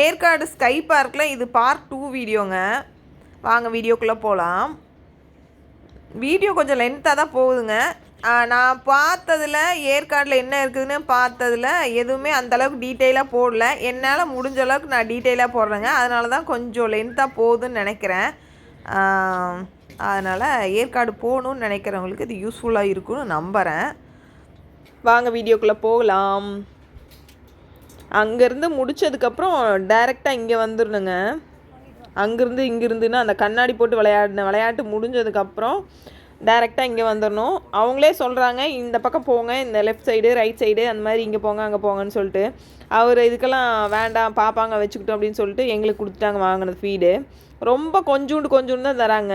Yercaud sky பார்க்கில் இது part two வீடியோங்க. வாங்க வீடியோக்குள்ளே போகலாம் வீடியோ கொஞ்சம் லென்த்தாக தான் போகுதுங்க. நான் பார்த்ததில் ஏற்காடில் என்ன இருக்குதுன்னு பார்த்ததில் எதுவுமே அந்தளவுக்கு டீட்டெயிலாக போடல. என்னால் முடிஞ்ச அளவுக்கு நான் டீட்டெயிலாக போடுறேங்க. அதனால தான் கொஞ்சம் லென்த்தாக போகுதுன்னு நினைக்கிறேன். அதனால் ஏற்காடு போகணுன்னு நினைக்கிறவங்களுக்கு இது யூஸ்ஃபுல்லாக இருக்கும்னு நம்புகிறேன் வாங்க வீடியோக்குள்ளே போகலாம். அங்கேருந்து முடிச்சதுக்கப்புறம் டைரெக்டாக இங்கே வந்துடணுங்க. அங்கேருந்து இங்கேருந்துன்னா அந்த கண்ணாடி போட்டு விளையாடின விளையாட்டு முடிஞ்சதுக்கப்புறம் டைரெக்டாக இங்கே வந்துடணும். அவங்களே சொல்கிறாங்க இந்த பக்கம் போங்க இந்த லெஃப்ட் சைடு ரைட் சைடு அந்த மாதிரி இங்கே போங்க அங்கே போங்கன்னு சொல்லிட்டு. அவர் இதுக்கெல்லாம் வேண்டாம் பாப்பாங்க வச்சுக்கிட்டோம் அப்படின்னு சொல்லிட்டு எங்களுக்கு கொடுத்துட்டாங்க வாங்கினது ஃபீடு ரொம்ப கொஞ்சோண்டு கொஞ்சோண்டு தான் தராங்க.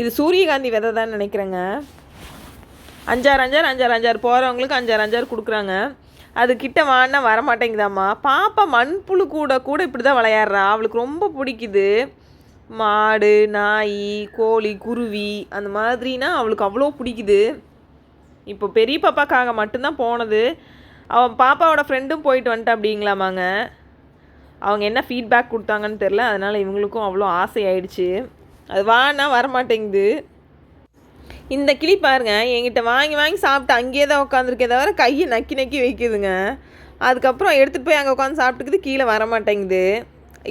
இது சூரியகாந்தி விதை தான் நினைக்கிறேங்க. அஞ்சாறு அஞ்சாறு அஞ்சாறு அஞ்சாறு போகிறவங்களுக்கு அஞ்சாறு அஞ்சாறு கொடுக்குறாங்க. அது கிட்ட வாடினா வரமாட்டேங்குதாம்மா. பாப்பா மண்புழு கூட கூட இப்படி தான் விளையாடுறா. அவளுக்கு ரொம்ப பிடிக்குது. மாடு நாய் கோழி குருவி அந்த மாதிரினா அவளுக்கு அவ்வளோ பிடிக்குது. இப்போ பெரிய பாப்பாக்காக மட்டும்தான் போனது. அவன் பாப்பாவோட ஃப்ரெண்டும் போயிட்டு வந்துட்டா அப்படிங்களாமாங்க. அவங்க என்ன ஃபீட்பேக் கொடுத்தாங்கன்னு தெரில அதனால் இவங்களுக்கும் அவ்வளோ ஆசை ஆயிடுச்சு. அது வானா வரமாட்டேங்குது. இந்த கிளி பாருங்க என்கிட்ட வாங்கி வாங்கி சாப்பிட்டு அங்கேயே தான் உட்காந்துருக்கே தவிர கையை நக்கி நக்கி வைக்குதுங்க. அதுக்கப்புறம் எடுத்துகிட்டு போய் அங்கே உட்காந்து சாப்பிட்டுக்குது கீழே வர மாட்டேங்குது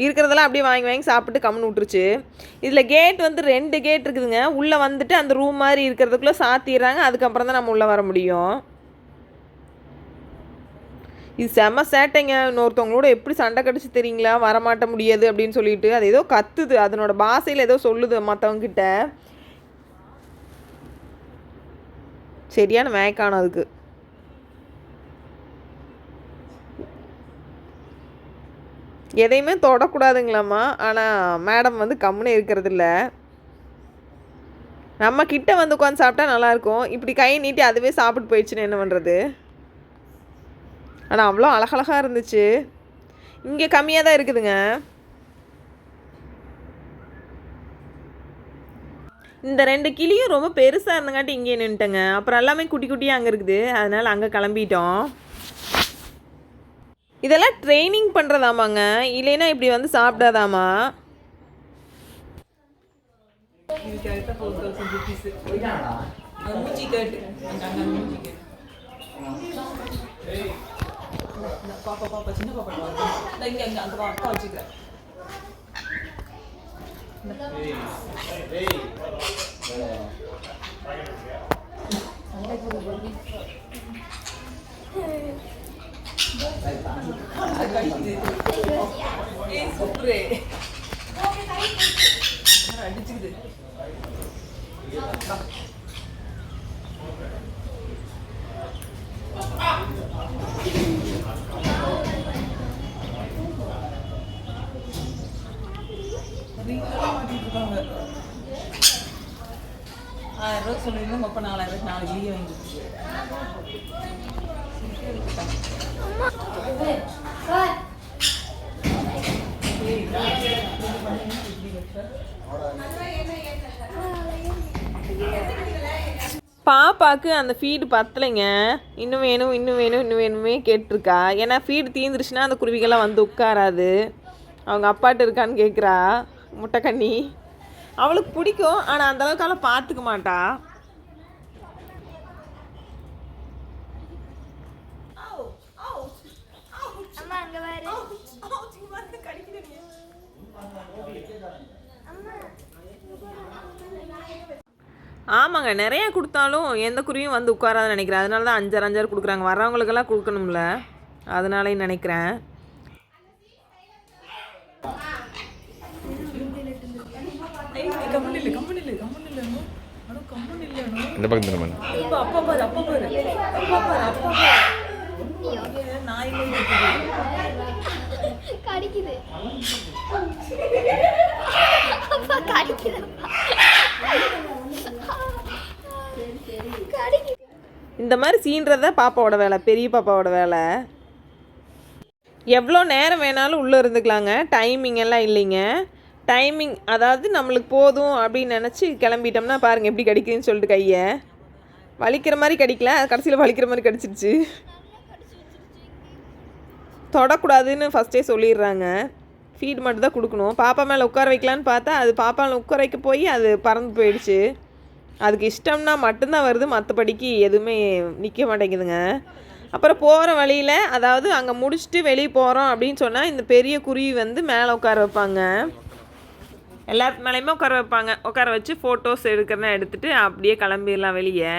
இருக்கிறதெல்லாம் அப்படியே வாங்கி வாங்கி சாப்பிட்டு கம்மு விட்டுருச்சு. இதில் கேட் வந்து ரெண்டு கேட் இருக்குதுங்க. உள்ளே வந்துட்டு அந்த ரூம் மாதிரி இருக்கிறதுக்குள்ளே சாத்திடுறாங்க. அதுக்கப்புறம் தான் நம்ம உள்ளே வர முடியும். இது செம சேட்டைங்க. இன்னொருத்தவங்களோட எப்படி சண்டை கடிச்சு தெரியுங்களா? வரமாட்ட முடியாது அப்படின்னு சொல்லிட்டு. அது ஏதோ கத்துது. அதனோட பாஷையில் ஏதோ சொல்லுது மற்றவங்க கிட்ட சரியான மயக்கானம் அதுக்கு. எதையுமே தொடக்கூடாதுங்களாம்மா. ஆனால் மேடம் வந்து கம்முன்னு இருக்கிறது இல்லை நம்ம கிட்ட வந்து உட்காந்து சாப்பிட்டா நல்லாயிருக்கும். இப்படி கை நீட்டி அதுவே சாப்பிட்டு போயிடுச்சுன்னு என்ன பண்ணுறது ஆனால் அவ்வளோ அழகழகாக இருந்துச்சு. இங்கே கம்மியாக தான் இருக்குதுங்க. இந்த ரெண்டு கிளியும் ரொம்ப பெருசாக இருந்தங்காட்டி இங்கே நின்ட்டேங்க அப்புறம் எல்லாமே குட்டி குட்டியாக அங்கே இருக்குது. அதனால் அங்கே கிளம்பிட்டோம். இதெல்லாம் ட்ரைனிங் பண்ணுறதாமாங்க இல்லைன்னா இப்படி வந்து சாப்பிடாதாமா? அங்க பாப்பா பாப்பா சின்ன பாப்பா. இங்க இங்க அங்க வா அக்கா வச்சுக்கிறேன் ஏய் சூப்பரே அடிச்சுக்குது ஆயிரம் ரூபா சொல்லியிருந்தோம் முப்பது நாலாயிரம் நாலு கிளியை பாப்பாக்கு அந்த ஃபீடு பத்தலைங்க. இன்னும் வேணும் இன்னும் வேணும் இன்னும் வேணுமே கேட்டிருக்கா. ஏன்னா ஃபீடு தீந்துருச்சுன்னா அந்த குருவிகள்லாம் வந்து உட்காராது. அவங்க அப்பாட்ட இருக்கான்னு கேட்குறா முட்டைக்கண்ணி அவளுக்கு பிடிக்கும் ஆனால் அந்த அளவுக்கால பார்த்துக்க மாட்டா. ஆமாங்க நிறைய கொடுத்தாலும் எந்த குருவியும் வந்து உட்காராதுன்னு நினைக்கிறேன். அதனால தான் அஞ்சாறு அஞ்சாறு கொடுக்குறாங்க. வர்றவங்களுக்கெல்லாம் கொடுக்கணும்ல. அதனாலேயும் நினைக்கிறேன் கம்மன் இல்லை கம்மன் இல்லை கம்மன் இல்லை அனு கம்மன் இல்லை அனு இந்த பக்கம் திரும்ப. கடிக்குது. இந்த மாதிரி சீன்றத பாப்பாவோட வேலை பெரிய பாப்பாவோட வேலை. எவ்வளோ நேரம் வேணாலும் உள்ளே இருந்துக்கலாங்க. டைமிங் எல்லாம் இல்லைங்க. டைமிங் அதாவது நம்மளுக்கு போதும் அப்படின்னு நினச்சி கிளம்பிட்டோம்னா பாருங்கள் எப்படி கடிக்குதுன்னு சொல்லிட்டு கையை. வலிக்கிற மாதிரி கடிக்கல கடைசியில் வலிக்கிற மாதிரி கடிச்சிருச்சு. தொடக்கூடாதுன்னு ஃபஸ்ட்டே சொல்லிடுறாங்க. ஃபீட் மட்டும் தான் கொடுக்கணும். பாப்பா மேலே உட்கார வைக்கலான்னு பார்த்தா அது பாப்பா மேலே உட்கார வைக்க போய் அது பறந்து போயிடுச்சு. அதுக்கு இஷ்டம்னா மட்டும்தான் வருது மற்றபடிக்கு எதுவுமே நிற்க மாட்டேங்குதுங்க. அப்புறம் போகிற வழியில் அதாவது அங்கே முடிச்சுட்டு வெளியே போகிறோம் அப்படின்னு சொன்னால் இந்த பெரிய குருவி வந்து மேலே உட்கார வைப்பாங்க. எல்லாத்து மேலேயுமே உட்கார வைப்பாங்க. உட்கார வச்சு ஃபோட்டோஸ் எடுக்கிறனா எடுத்துகிட்டு அப்படியே கிளம்பிடலாம் வெளியே.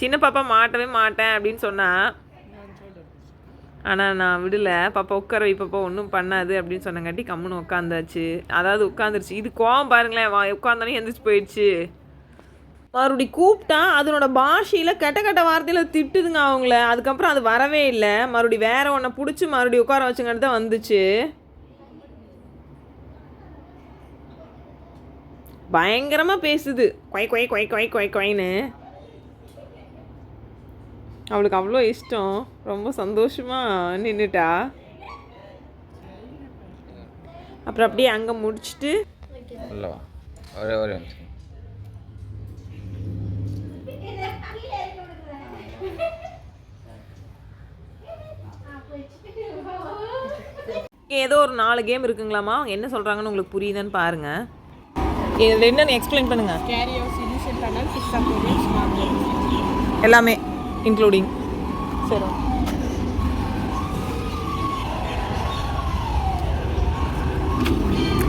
சின்ன பாப்பா மாட்டவே மாட்டேன் அப்படின்னு சொன்னால் ஆனால் நான் விடலை. பாப்பா உட்கார வைப்பப்பா ஒன்றும் பண்ணாது அப்படின்னு சொன்னங்காட்டி கம்முன்னு உட்காந்தாச்சு. அதாவது உட்காந்துருச்சு. இது கோவம் பாருங்களேன். வா உட்காந்தானே எந்திரிச்சு போயிடுச்சு. மறுபடி கூப்பிட்டா அதனோட பாஷையில் கெட்ட கெட்ட வார்த்தையில் திட்டுதுங்க அவங்கள. அதுக்கப்புறம் அது வரவே இல்லை. மறுபடி வேற ஒன்றை பிடிச்சி மறுபடி உட்கார வச்சுங்காட்டி தான் வந்துச்சு. பயங்கரமாக பேசுது. கொய் கொய் கொய் கொய் கொய் கொய்ன்னு அவளுக்கு அவ்வளோ இஷ்டம். ரொம்ப சந்தோஷமாக நின்றுட்டா அப்புறம் அப்படியே அங்கே முடிச்சுட்டு ஒரே ஒரே ஏதோ ஒரு நாலு கேம் இருக்குங்களாமா என்ன சொல்கிறாங்கன்னு உங்களுக்கு புரியுதுன்னு பாருங்க. இதில் என்னன்னு எக்ஸ்பிளைன் பண்ணுங்க. Carriers initial tunnel fix aquarium smart எல்லாமே இன்க்ளூடிங் சரி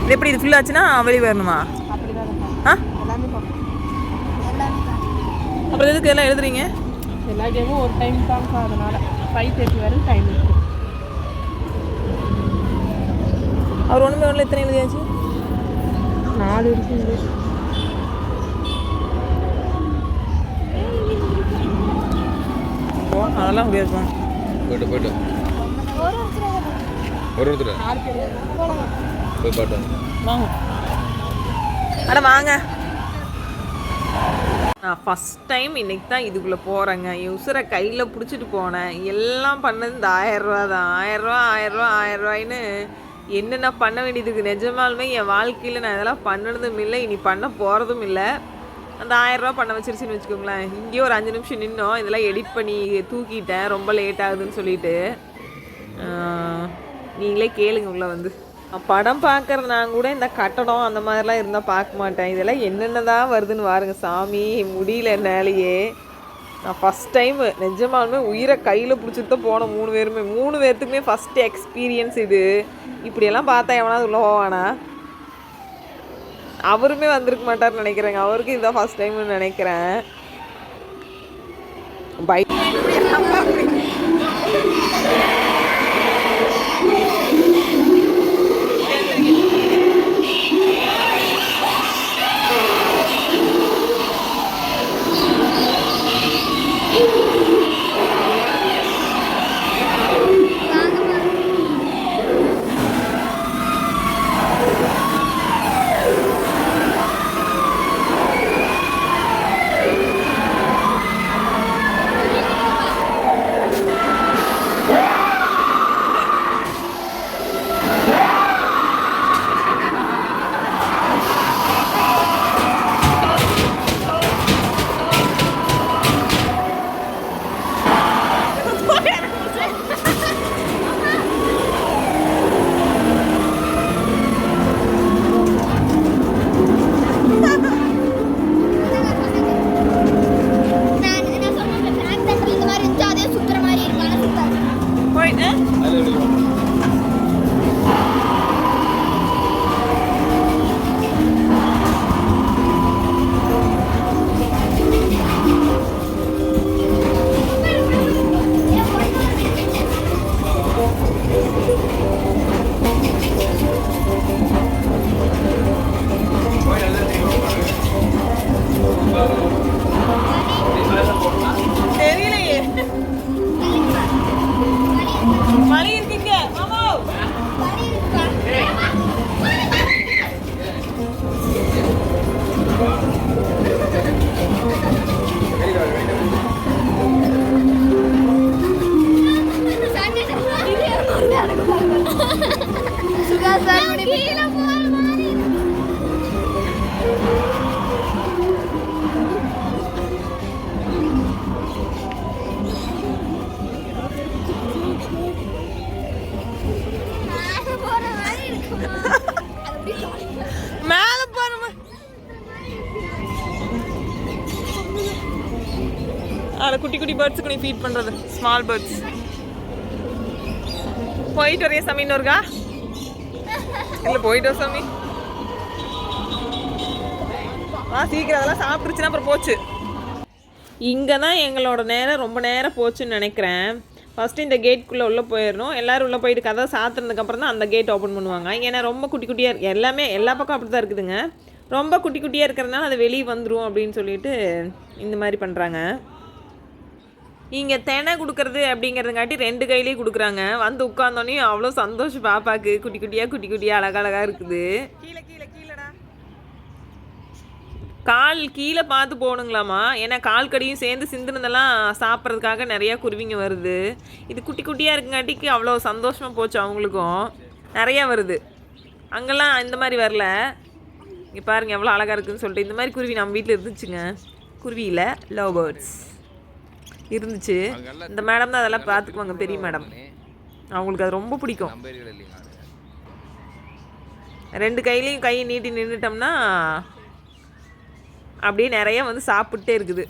இது எப்படி இது ஃபில் ஆச்சுன்னா வெளியே வரணுமா? ஆ? அப்புறம் எதுக்கு எல்லாம் எழுதுறீங்க? எல்லா கேமும் ஒரு டைம் தான் அதனால ஃபைவ் தேர்ட்டி வரை டைம் இருக்கு. அவர் ஒன்றுமே ஒன்றில் எத்தனை எழுதியாச்சு? நாலு இருக்கு. இங்க. ஓ அதெல்லாம் முடியாதுப்பா போயிட்டு போயிட்டு. ஒரு ஒருத்தர். போய் பாட்டு வாங்க. அட வாங்க. நான் ஃபஸ்ட் டைம் இன்னைக்கு தான் இதுக்குள்ளே போகிறேங்க என் உசுரை கையில் பிடிச்சிட்டு போனேன். எல்லாம் பண்ணது இந்த ஆயரூவா தான். ஆயரூவா ஆயரூவா என்ன என்னென்ன பண்ண வேண்டியதுக்கு? நிஜமாலுமே என் வாழ்க்கையில் நான் இதெல்லாம் பண்ணனதும் இல்லை. இனி பண்ண போகிறதும் இல்லை. அந்த ஆயிரரூபா பண்ண வச்சிருச்சுன்னு வச்சுக்கோங்களேன். இங்கேயே ஒரு அஞ்சு நிமிஷம் நின்னோம். இதெல்லாம் எடிட் பண்ணி தூக்கிட்டேன். ரொம்ப லேட் ஆகுதுன்னு சொல்லிட்டு. நீங்களே கேளுங்க உள்ள வந்து. படம் பார்க்குற நான் கூட இந்த கட்டடம் அந்த மாதிரிலாம் இருந்தால் பார்க்க மாட்டேன். இதெல்லாம் என்னென்னதான் வருதுன்னு பாருங்கள் சாமி முடியல என்னாலேயே. நான் ஃபஸ்ட் டைம் நிஜமாலுமே உயிரை கையில் பிடிச்சிட்டு தான் போனோம் மூணு பேருமே. மூணு பேர்த்துக்குமே ஃபஸ்ட்டு எக்ஸ்பீரியன்ஸ் இது. இப்படியெல்லாம் பார்த்தா எவனாவது உள்ள போவானா? அவருமே வந்திருக்க மாட்டார்னு நினைக்கிறேங்க. அவருக்கு இதுதான் ஃபஸ்ட் டைம்னு நினைக்கிறேன். பை மேலே பாருங்க. அதில் குட்டி குட்டி பேர்ட்ஸுக்கு நீ ஃபீட் பண்ணுறது ஸ்மால் பேர்ட்ஸ் போயிட்டு வரைய சாமி இன்னொருக்கா? இல்லை போயிட்டு சாமி. ஆ சீக்கிரம் அதெல்லாம் சாப்பிட்டுருச்சுன்னா அப்புறம் போச்சு. இங்கே தான் எங்களோட நேரம் ரொம்ப நேரம் போச்சுன்னு நினைக்கிறேன். ஃபஸ்ட்டு இந்த கேட்குள்ளே உள்ளே போயிடணும் எல்லோரும் உள்ளே போயிட்டு கதை சாத்துறதுக்கப்புறம் தான் அந்த கேட் ஓப்பன் பண்ணுவாங்க. ஏன்னா ரொம்ப குட்டி குட்டியாக இருக்கு. எல்லாமே எல்லா பக்கம் அப்படி தான் இருக்குதுங்க. ரொம்ப குட்டி குட்டியாக இருக்கிறதுனால அது வெளியே வந்துடும் அப்படின்னு சொல்லிட்டு இந்த மாதிரி பண்ணுறாங்க இங்கே தினை கொடுக்குறது அப்படிங்கிறதுங்காட்டி ரெண்டு கையிலேயே கொடுக்குறாங்க. வந்து உட்காந்தோன்னே அவ்வளோ சந்தோஷம் பாப்பாக்கு. குட்டி குட்டியாக குட்டி குட்டியாக அழகழகாக இருக்குது. கீழே கீழே. கால் கீழே பார்த்து போகணுங்களாமா ஏன்னா கால் கடியும் சேர்ந்து சிந்துனதெல்லாம் சாப்பிட்றதுக்காக நிறையா குருவிங்க வருது. இது குட்டி குட்டியாக இருக்குங்காட்டிக்கு அவ்வளோ சந்தோஷமாக போச்சு அவங்களுக்கும். நிறையா வருது. அங்கெல்லாம் இந்த மாதிரி வரல. இங்கே பாருங்க எவ்வளோ அழகாக இருக்குதுன்னு சொல்லிட்டு. இந்த மாதிரி குருவி நம்ம வீட்டில் இருந்துச்சுங்க. குருவியில் லவ் பேர்ட்ஸ் இருந்துச்சு. இந்த மேடம் தான் அதெல்லாம் பார்த்துக்குவாங்க. பெரிய மேடம் அவங்களுக்கு அது ரொம்ப பிடிக்கும். ரெண்டு கையிலையும் கையை நீட்டி நின்றுட்டோம்னா அப்படியே நிறைய வந்து சாப்பிட்டே இருக்குது.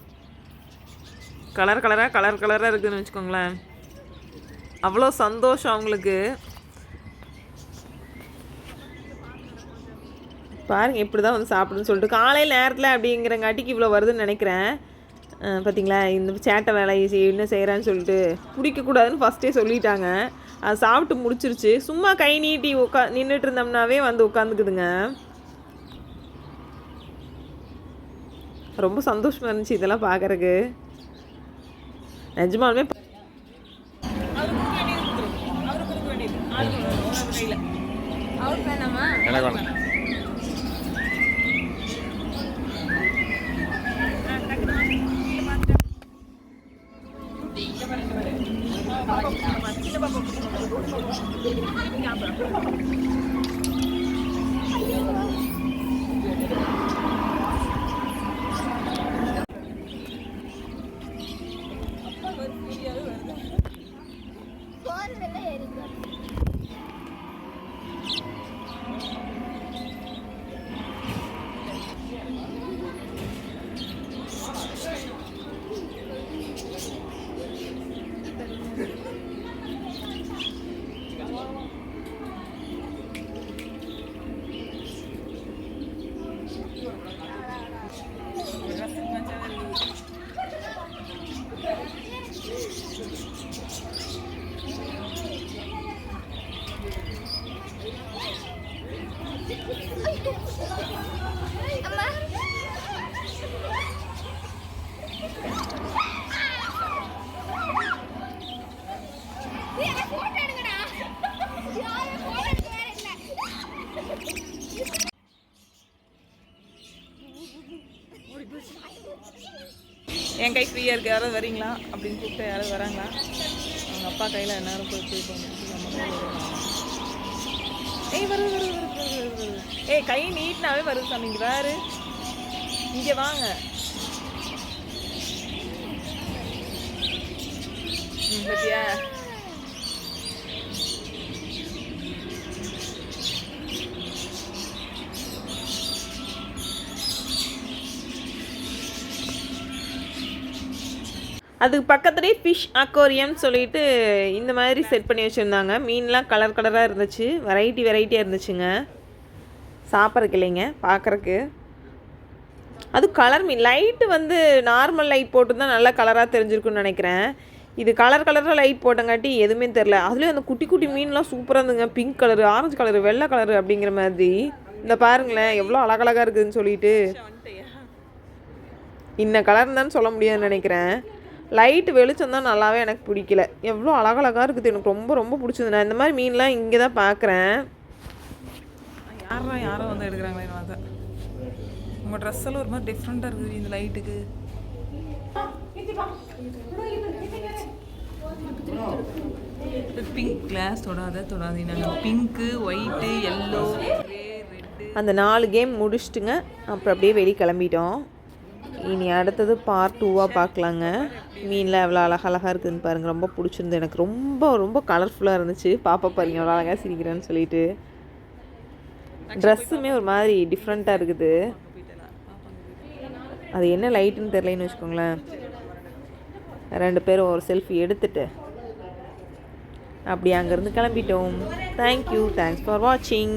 கலர் கலராக கலர் கலராக இருக்குதுன்னு வச்சுக்கோங்களேன். அவ்வளோ சந்தோஷம் அவங்களுக்கு. பாருங்கள் இப்படி தான் வந்து சாப்பிடுன்னு சொல்லிட்டு காலையில் நேரத்தில் அப்படிங்கிறங்காட்டிக்கு இவ்வளோ வருதுன்னு நினைக்கிறேன். பார்த்தீங்களா இந்த சேட்டை வேலை செய்ய என்ன செய்கிறான்னு சொல்லிட்டு பிடிக்கக்கூடாதுன்னு ஃபஸ்ட்டே சொல்லிட்டாங்க. அது சாப்பிட்டு முடிச்சிருச்சு. சும்மா கை நீட்டி உட்கா நின்றுட்டு இருந்தோம்னாவே வந்து உட்காந்துக்குதுங்க. ரொம்ப சந்தோஷமாக இருந்துச்சு இதெல்லாம் பார்க்கறக்கு நிஜமாலுமே எனக்கு வேணாம் போறதெல்லாம் ஏறிக்கும் அம்மா ஏய், எனக்கு photo எடுங்கடா. யாரும் photo எடுக்க வேற இல்ல. என் கை ஃப்ரீயாக இருக்குது யாராவது வரீங்களா? அப்படின்னு கூப்பிட்டு யாராவது வராங்களா? அவங்க அப்பா கையில் என்னாலும் போய் போய் ஏய் வருது வருது வருது வருது வருது ஏய் கை நீட்னாவே வருது சாமி. இங்கே வேறு இங்கே வாங்க. ம், அதுக்கு பக்கத்துலேயே ஃபிஷ் அக்வாரியம் சொல்லிட்டு இந்த மாதிரி செட் பண்ணி வச்சுருந்தாங்க. மீன்லாம் கலர் கலராக இருந்துச்சு. வெரைட்டி வெரைட்டியாக இருந்துச்சுங்க. சாப்பிட்றதுக்கு இல்லைங்க பார்க்குறக்கு அது கலர் மீன் லைட்டு வந்து நார்மல் லைட் போட்டு தான் நல்லா கலராக தெரிஞ்சிருக்குன்னு நினைக்கிறேன். இது கலர் கலராக லைட் போட்டங்காட்டி எதுவுமே தெரில அதுலேயும் அந்த குட்டி குட்டி மீன்லாம் சூப்பராக இருந்துங்க. பிங்க் கலரு ஆரஞ்சு கலரு வெள்ளை கலரு அப்படிங்கிற மாதிரி. இந்த பாருங்களேன் எவ்வளோ அழகழகாக இருக்குதுன்னு சொல்லிட்டு. இன்ன கலர் தான் சொல்ல முடியாதுன்னு நினைக்கிறேன். லைட்டு வெளிச்சம் தான் நல்லாவே எனக்கு பிடிக்கல. எவ்வளோ அழகழகாக இருக்குது. எனக்கு ரொம்ப ரொம்ப பிடிச்சது. நான் இந்த மாதிரி மீன்லாம் இங்கே தான் பார்க்குறேன். யாரா யாரோ வந்து எடுக்கிறாங்களே பார்த்தா உங்கள் ட்ரெஸ் எல்லாம் ஒரு மாதிரி டிஃப்ரெண்ட்டாக இருக்குது. இந்த லைட்டுக்கு பிங்க் கிளாஸ் தொடாத தொடாதீங்க பிங்க்கு ஒயிட்டு எல்லோ அந்த நாலு கேம் முடிச்சிட்டுங்க. அப்புறம் அப்படியே வெளியே கிளம்பிட்டோம். இனி அடுத்தது பார்ட் டூவாக பார்க்கலாங்க. மீனில் எவ்வளோ அழகழகாக இருக்குதுன்னு பாருங்கள் ரொம்ப பிடிச்சிருந்து எனக்கு ரொம்ப ரொம்ப கலர்ஃபுல்லாக இருந்துச்சு. பாப்பா பாருங்க எவ்வளோ அழகாக சிரிக்கிறேன்னு சொல்லிட்டு. ட்ரெஸ்ஸுமே ஒரு மாதிரி டிஃப்ரெண்ட்டாக இருக்குது. அது என்ன லைட்டுன்னு தெரிலன்னு வச்சுக்கோங்களேன். ரெண்டு பேரும் ஒரு செல்ஃபி எடுத்துட்டு அப்படி அங்கேருந்து கிளம்பிட்டோம். தேங்க்யூ தேங்க்ஸ் ஃபார் வாட்சிங்